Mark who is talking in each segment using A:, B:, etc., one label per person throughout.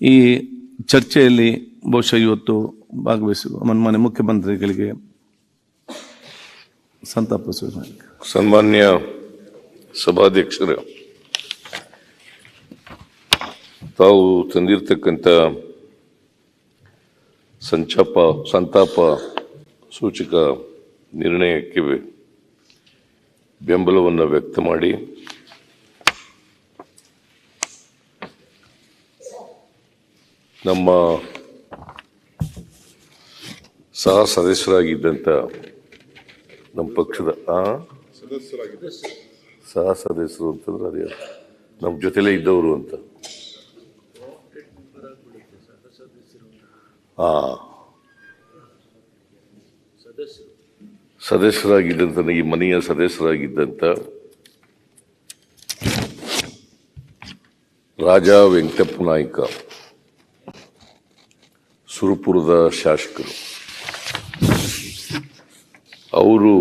A: ಈ ಚರ್ಚೆಯಲ್ಲಿ ಬಹುಶಃ ಇವತ್ತು ಭಾಗವಹಿಸುವ ಮನ್ಮಾನ್ಯ ಮುಖ್ಯಮಂತ್ರಿಗಳಿಗೆ ಸಂತಾಪ ಸೂಚನೆ.
B: ಸನ್ಮಾನ್ಯ ಸಭಾಧ್ಯಕ್ಷರು, ತಾವು ತಂದಿರತಕ್ಕಂಥ ಸಂಚಾಪ, ಸಂತಾಪ ಸೂಚಕ ನಿರ್ಣಯಕ್ಕೆ ಬೆಂಬಲವನ್ನು ವ್ಯಕ್ತ ಮಾಡಿ ನಮ್ಮ ಸಹ ಸದಸ್ಯರಾಗಿದ್ದಂಥ ನಮ್ಮ ಪಕ್ಷದ, ಆ? ಸಹ ಸದಸ್ಯರು ಅಂತಂದ್ರೆ ಅದೇ ನಮ್ಮ ಜೊತೆಲೇ ಇದ್ದವರು ಅಂತ. ಹಾ ಸದಸ್ಯರಾಗಿದ್ದಂಥ ಈ ಮನೆಯ ಸದಸ್ಯರಾಗಿದ್ದಂಥ ರಾಜ ವೆಂಕಟಪ್ಪ ನಾಯ್ಕ. ಸುರಪುರದ ಶಾಸಕರು. ಅವರು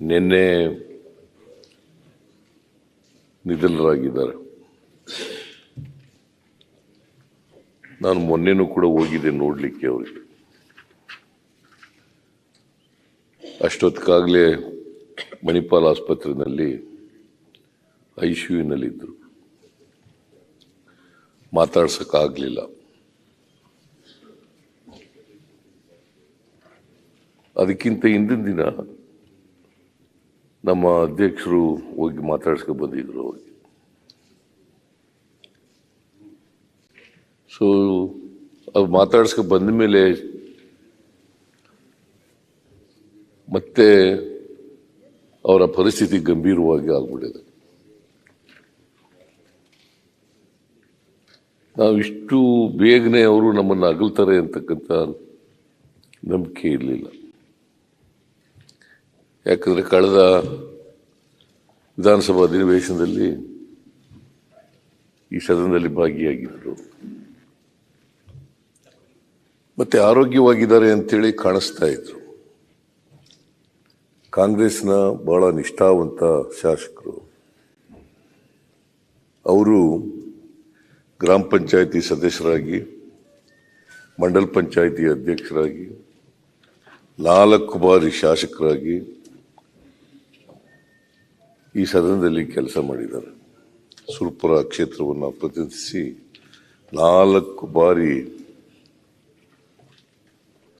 B: ನಿನ್ನೆ ನಿಧನರಾಗಿದ್ದಾರೆ. ನಾನು ಮೊನ್ನೆನೂ ಕೂಡ ಹೋಗಿದ್ದೆ ನೋಡಲಿಕ್ಕೆ ಅವರಿಗೆ. ಅಷ್ಟೊತ್ತಿಗಾಗಲೇ ಮಣಿಪಾಲ್ ಆಸ್ಪತ್ರೆಯಲ್ಲಿ ಐ ಸಿ ಯುನಲ್ಲಿದ್ದರು ಮಾತಾಡ್ಸೋಕ್ಕಾಗಲಿಲ್ಲ. ಅದಕ್ಕಿಂತ ಹಿಂದಿನ ದಿನ ನಮ್ಮ ಅಧ್ಯಕ್ಷರು ಹೋಗಿ ಮಾತಾಡ್ಸ್ಕೊ ಬಂದಿದ್ರು ಅವ್ರಿಗೆ. ಸೊ ಅವ್ರು ಮಾತಾಡ್ಸ್ಕೊ ಬಂದ ಮೇಲೆ ಮತ್ತೆ ಅವರ ಪರಿಸ್ಥಿತಿ ಗಂಭೀರವಾಗಿ ಆಗ್ಬಿಟ್ಟಿದೆ. ನಾವು ಇಷ್ಟು ಬೇಗನೆ ಅವರು ನಮ್ಮನ್ನು ಅಗಲ್ತಾರೆ ಅಂತಕ್ಕಂಥ ನಂಬಿಕೆ ಇರಲಿಲ್ಲ. ಯಾಕಂದ್ರೆ ಕಳೆದ ವಿಧಾನಸಭಾ ಅಧಿವೇಶನದಲ್ಲಿ ಈ ಸದನದಲ್ಲಿ ಭಾಗಿಯಾಗಿದ್ದರು. ಮತ್ತೆ ಆರೋಗ್ಯವಾಗಿದ್ದಾರೆ ಅಂತೇಳಿ ಕಾಣಿಸ್ತಾ ಇದ್ರು. ಕಾಂಗ್ರೆಸ್ನ ಬಹಳ ನಿಷ್ಠಾವಂತ ಶಾಸಕರು. ಅವರು ಗ್ರಾಮ ಪಂಚಾಯಿತಿ ಸದಸ್ಯರಾಗಿ, ಮಂಡಲ್ ಪಂಚಾಯಿತಿ ಅಧ್ಯಕ್ಷರಾಗಿ, ನಾಲ್ಕು ಬಾರಿ ಶಾಸಕರಾಗಿ ಈ ಸದನದಲ್ಲಿ ಕೆಲಸ ಮಾಡಿದ್ದಾರೆ. ಸುರ್ಪುರ ಕ್ಷೇತ್ರವನ್ನು ಪ್ರತಿನಿಧಿಸಿ ನಾಲ್ಕು ಬಾರಿ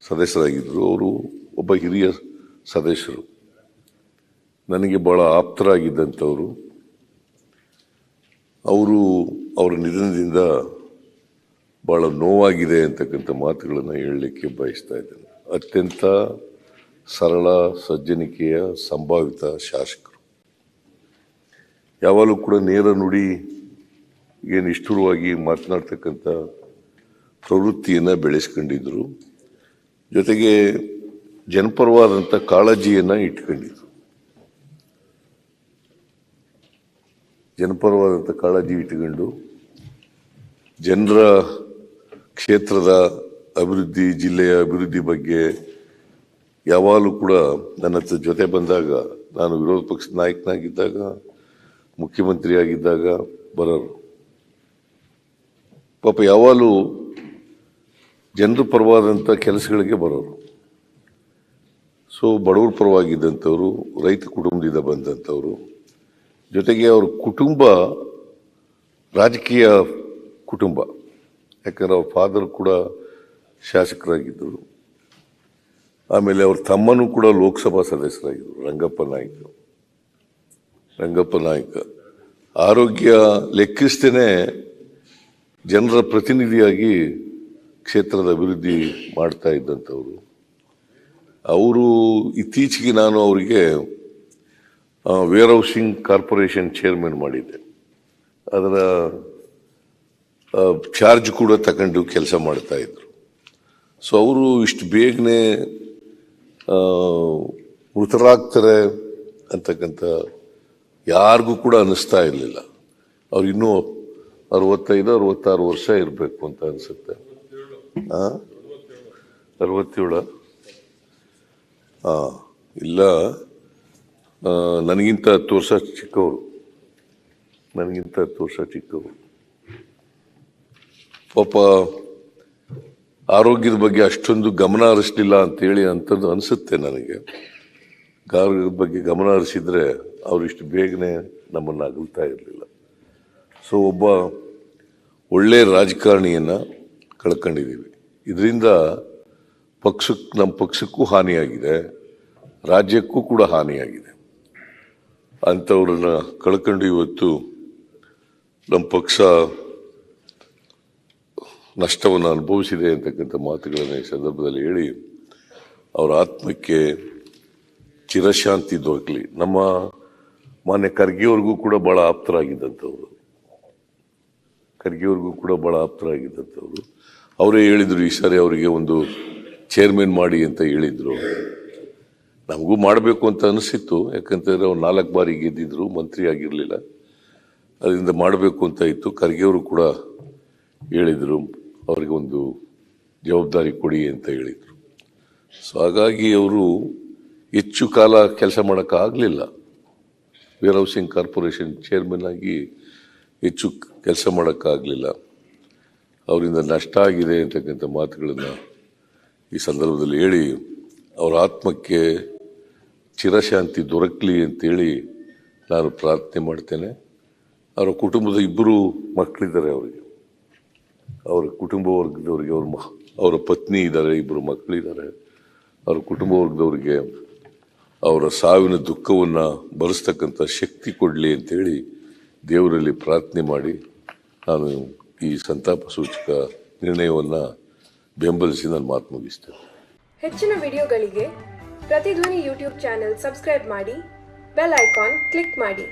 B: ಸದಸ್ಯರಾಗಿದ್ದರು. ಅವರು ಒಬ್ಬ ಹಿರಿಯ ಸದಸ್ಯರು. ನನಗೆ ಬಹಳ ಆಪ್ತರಾಗಿದ್ದಂಥವರು. ಅವರು ಅವರ ನಿಧನದಿಂದ ಬಹಳ ನೋವಾಗಿದೆ ಅಂತಕ್ಕಂಥ ಮಾತುಗಳನ್ನು ಹೇಳಲಿಕ್ಕೆ ಬಯಸ್ತಾ ಇದ್ದೇನೆ. ಅತ್ಯಂತ ಸರಳ, ಸಜ್ಜನಿಕೆಯ, ಸಂಭಾವಿತ ಶಾಸಕರು. ಯಾವಾಗಲೂ ಕೂಡ ನೇರ ನುಡಿ ಏನು ನಿಷ್ಠುರವಾಗಿ ಮಾತನಾಡ್ತಕ್ಕಂಥ ಪ್ರವೃತ್ತಿಯನ್ನು ಬೆಳೆಸ್ಕೊಂಡಿದ್ದರು ಜೊತೆಗೆ ಜನಪರವಾದಂಥ ಕಾಳಜಿಯನ್ನು ಇಟ್ಕೊಂಡಿದ್ರು. ಜನಪರವಾದಂಥ ಕಾಳಜಿ ಇಟ್ಕೊಂಡು ಜನರ ಕ್ಷೇತ್ರದ ಅಭಿವೃದ್ಧಿ, ಜಿಲ್ಲೆಯ ಅಭಿವೃದ್ಧಿ ಬಗ್ಗೆ ಯಾವಾಗಲೂ ಕೂಡ ನನ್ನ ಜೊತೆ ಬಂದಾಗ, ನಾನು ವಿರೋಧ ಪಕ್ಷದ ನಾಯಕನಾಗಿದ್ದಾಗ ಮುಖ್ಯಮಂತ್ರಿ ಆಗಿದ್ದಾಗ ಬರೋರು. ಪಾಪ ಯಾವಾಗಲೂ ಜನರ ಪರವಾದಂಥ ಕೆಲಸಗಳಿಗೆ ಬರೋರು. ಸೊ, ಬಡವ್ರ ಪರವಾಗಿದ್ದಂಥವ್ರು, ರೈತ ಕುಟುಂಬದಿಂದ ಬಂದಂಥವ್ರು, ಜೊತೆಗೆ ಅವ್ರ ಕುಟುಂಬ ರಾಜಕೀಯ ಕುಟುಂಬ. ಯಾಕಂದರೆ ಅವ್ರ ಫಾದರ್ ಕೂಡ ಶಾಸಕರಾಗಿದ್ದರು. ಆಮೇಲೆ ಅವ್ರ ತಮ್ಮನೂ ಕೂಡ ಲೋಕಸಭಾ ಸದಸ್ಯರಾಗಿದ್ದರು, ರಂಗಪ್ಪ ನಾಯ್ಕ. ರಂಗಪ್ಪ ನಾಯ್ಕ. ಆರೋಗ್ಯ ಲೆಕ್ಕಿಸ್ತೇನೆ ಜನರ ಪ್ರತಿನಿಧಿಯಾಗಿ ಕ್ಷೇತ್ರದ ಅಭಿವೃದ್ಧಿ ಮಾಡ್ತಾ ಇದ್ದಂಥವ್ರು. ಅವರು ಇತ್ತೀಚೆಗೆ ನಾನು ಅವರಿಗೆ ವೇರ್ ಹೌಸಿಂಗ್ ಕಾರ್ಪೊರೇಷನ್ ಚೇರ್ಮನ್ ಮಾಡಿದ್ದೆ. ಅದರ ಚಾರ್ಜ್ ಕೂಡ ತಗೊಂಡು ಕೆಲಸ ಮಾಡ್ತಾ ಇದ್ರು. ಸೊ ಅವರು ಇಷ್ಟು ಬೇಗನೆ ಮೃತರಾಗ್ತಾರೆ ಅಂತಕ್ಕಂಥ ಯಾರಿಗೂ ಕೂಡ ಅನ್ನಿಸ್ತಾ ಇರಲಿಲ್ಲ. ಅವ್ರು ಇನ್ನೂ ಅರವತ್ತೈದು, ಅರವತ್ತಾರು ವರ್ಷ ಇರಬೇಕು ಅಂತ ಅನಿಸುತ್ತೆ. ಅರವತ್ತೇಳು? ಹಾಂ ಇಲ್ಲ. ನನಗಿಂತ ಹತ್ತು ವರ್ಷ ಚಿಕ್ಕವರು. ನನಗಿಂತ ಹತ್ತು ವರ್ಷ ಚಿಕ್ಕವರು. ಪಾಪ ಆರೋಗ್ಯದ ಬಗ್ಗೆ ಅಷ್ಟೊಂದು ಗಮನ ಹರಿಸ್ಲಿಲ್ಲ ಅಂತೇಳಿ ಅಂತದ್ದು ಅನಿಸುತ್ತೆ ನನಗೆ. ಆರೋಗ್ಯದ ಬಗ್ಗೆ ಗಮನ ಹರಿಸಿದ್ರೆ ಅವ್ರು ಇಷ್ಟು ಬೇಗನೆ ನಮ್ಮನ್ನು ಅಗಲ್ತಾ ಇರಲಿಲ್ಲ. ಸೊ ಒಬ್ಬ ಒಳ್ಳೆ ರಾಜಕಾರಣಿಯನ್ನ ಕಳ್ಕೊಂಡಿದ್ದೀವಿ. ಇದರಿಂದ ಪಕ್ಷಕ್ಕೆ ನಮ್ಮ ಪಕ್ಷಕ್ಕೂ ಹಾನಿಯಾಗಿದೆ, ರಾಜ್ಯಕ್ಕೂ ಕೂಡ ಹಾನಿಯಾಗಿದೆ. ಅಂಥವ್ರನ್ನ ಕಳ್ಕೊಂಡು ಇವತ್ತು ನಮ್ಮ ಪಕ್ಷ ನಷ್ಟವನ್ನು ಅನುಭವಿಸಿದೆ ಅಂತಕ್ಕಂಥ ಮಾತುಗಳನ್ನು ಈ ಸಂದರ್ಭದಲ್ಲಿ ಹೇಳಿ, ಅವರ ಆತ್ಮಕ್ಕೆ ಚಿರಶಾಂತಿ ದೊರಕಲಿ ನಮ್ಮ ಮಾನ್ಯ ಖರ್ಗೆಯವ್ರಿಗೂ ಕೂಡ ಬಹಳ ಆಪ್ತರಾಗಿದ್ದಂಥವ್ರು. ಖರ್ಗೆಯವ್ರಿಗೂ ಕೂಡ ಬಹಳ ಆಪ್ತರಾಗಿದ್ದಂಥವ್ರು. ಅವರೇ ಹೇಳಿದರು, ಈ ಸಾರಿ ಅವರಿಗೆ ಒಂದು ಚೇರ್ಮನ್ ಮಾಡಿ ಅಂತ ಹೇಳಿದರು. ನಮಗೂ ಮಾಡಬೇಕು ಅಂತ ಅನಿಸಿತ್ತು, ಯಾಕಂತಂದರೆ ಅವ್ರು ನಾಲ್ಕು ಬಾರಿ ಗೆದ್ದಿದ್ರು, ಮಂತ್ರಿ ಆಗಿರಲಿಲ್ಲ. ಅದರಿಂದ ಮಾಡಬೇಕು ಅಂತ ಇತ್ತು. ಖರ್ಗೆಯವರು ಕೂಡ ಹೇಳಿದರು, ಅವರಿಗೆ ಒಂದು ಜವಾಬ್ದಾರಿ ಕೊಡಿ ಅಂತ ಹೇಳಿದರು. ಸೊ, ಹಾಗಾಗಿ ಅವರು ಹೆಚ್ಚು ಕಾಲ ಕೆಲಸ ಮಾಡೋಕ್ಕಾಗಲಿಲ್ಲ. ವೇರ್ ಹೌಸಿಂಗ್ ಕಾರ್ಪೊರೇಷನ್ ಚೇರ್ಮನ್ ಆಗಿ ಹೆಚ್ಚು ಕೆಲಸ ಮಾಡೋಕ್ಕಾಗಲಿಲ್ಲ. ಅವರಿಂದ ನಷ್ಟ ಆಗಿದೆ ಅಂತಕ್ಕಂಥ ಮಾತುಗಳನ್ನು ಈ ಸಂದರ್ಭದಲ್ಲಿ ಹೇಳಿ, ಅವರ ಆತ್ಮಕ್ಕೆ ಚಿರಶಾಂತಿ ದೊರಕಲಿ ಅಂತೇಳಿ ನಾನು ಪ್ರಾರ್ಥನೆ ಮಾಡ್ತೇನೆ. ಅವರ ಕುಟುಂಬದ ಇಬ್ಬರು ಮಕ್ಕಳಿದ್ದಾರೆ ಅವರಿಗೆ. ಅವರ ಕುಟುಂಬ ವರ್ಗದವರಿಗೆ ಅವ್ರ ಮ ಅವರ ಪತ್ನಿ ಇದ್ದಾರೆ, ಇಬ್ಬರು ಮಕ್ಕಳಿದ್ದಾರೆ. ಅವರ ಕುಟುಂಬ ವರ್ಗದವರಿಗೆ ಅವರ ಸಾವಿನ ದುಃಖವನ್ನು ಭರಿಸ್ತಕ್ಕಂಥ ಶಕ್ತಿ ಕೊಡಲಿ ಅಂತೇಳಿ ದೇವರಲ್ಲಿ ಪ್ರಾರ್ಥನೆ ಮಾಡಿ ನಾನು ಈ ಸಂತಾಪ ಸೂಚಕ ನಿರ್ಣಯವನ್ನು ಬೆಂಬಲಿಸಿ ನಾನು ಮಾತು ಮುಗಿಸ್ತೇನೆ.
C: ಹೆಚ್ಚಿನ ವಿಡಿಯೋಗಳಿಗೆ ಪ್ರತಿಧ್ವನಿ ಯೂಟ್ಯೂಬ್ ಚಾನೆಲ್ ಸಬ್ಸ್ಕ್ರೈಬ್ ಮಾಡಿ, ಬೆಲ್ ಐಕಾನ್ ಕ್ಲಿಕ್ ಮಾಡಿ.